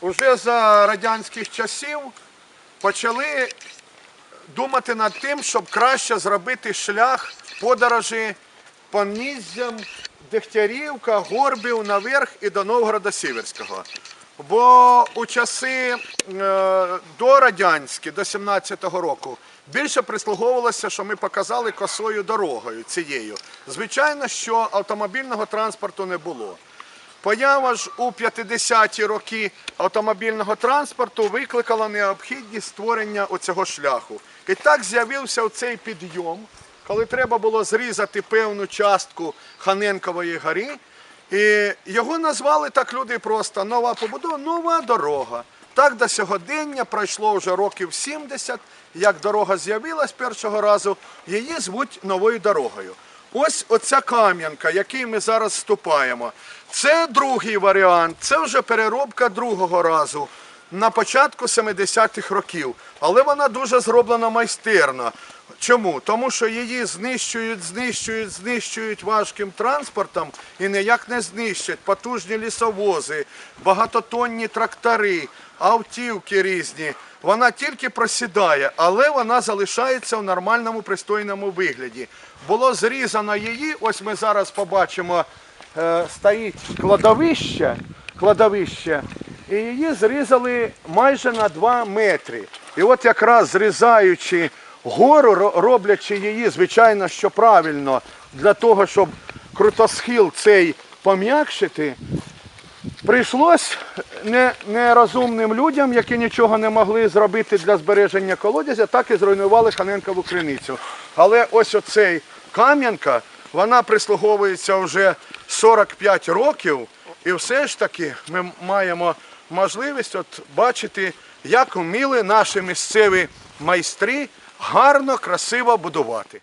Уже за радянських часів почали думати над тим, щоб краще зробити шлях подорожі по нізям Дегтярівка, Горбів наверх і до Новгорода Сіверського. Бо у часи е, до радянські, до 17-го року, більше прислуговувалося, що ми показали косою дорогою цією. Звичайно, що автомобільного транспорту не було. Поява ж у 50-ті роки автомобільного транспорту викликала необхідність створення оцього шляху. І так з'явився цей підйом, коли треба було зрізати певну частку Ханенкової гори. І його назвали так люди просто нова побудова, нова дорога. Так до сьогодення пройшло вже років 70, як дорога з'явилась першого разу, її звуть новою дорогою. Ось оця кам'янка, який ми зараз ступаємо. Це другий варіант, це вже переробка другого разу на початку 70-х років. Але вона дуже зроблена майстерно. Чому? Тому що її знищують, знищують, знищують важким транспортом і ніяк не знищать потужні лісовози, багатотонні трактори, автівки різні. Вона тільки просідає, але вона залишається в нормальному пристойному вигляді. Було зрізано її. Ось ми зараз побачимо, е, стоїть кладовище, кладовище, і її зрізали майже на 2 метри. І от якраз зрізаючи гору, роблячи її, звичайно, що правильно, для того, щоб крутосхил цей пом'якшити, Прийшлось нерозумним людям, які нічого не могли зробити для збереження колодязя, так і зруйнували Ханенкову криницю. Але ось оцей кам'янка, вона прислуговується вже 45 років, і все ж таки ми маємо можливість от бачити, як вміли наші місцеві майстри гарно, красиво будувати.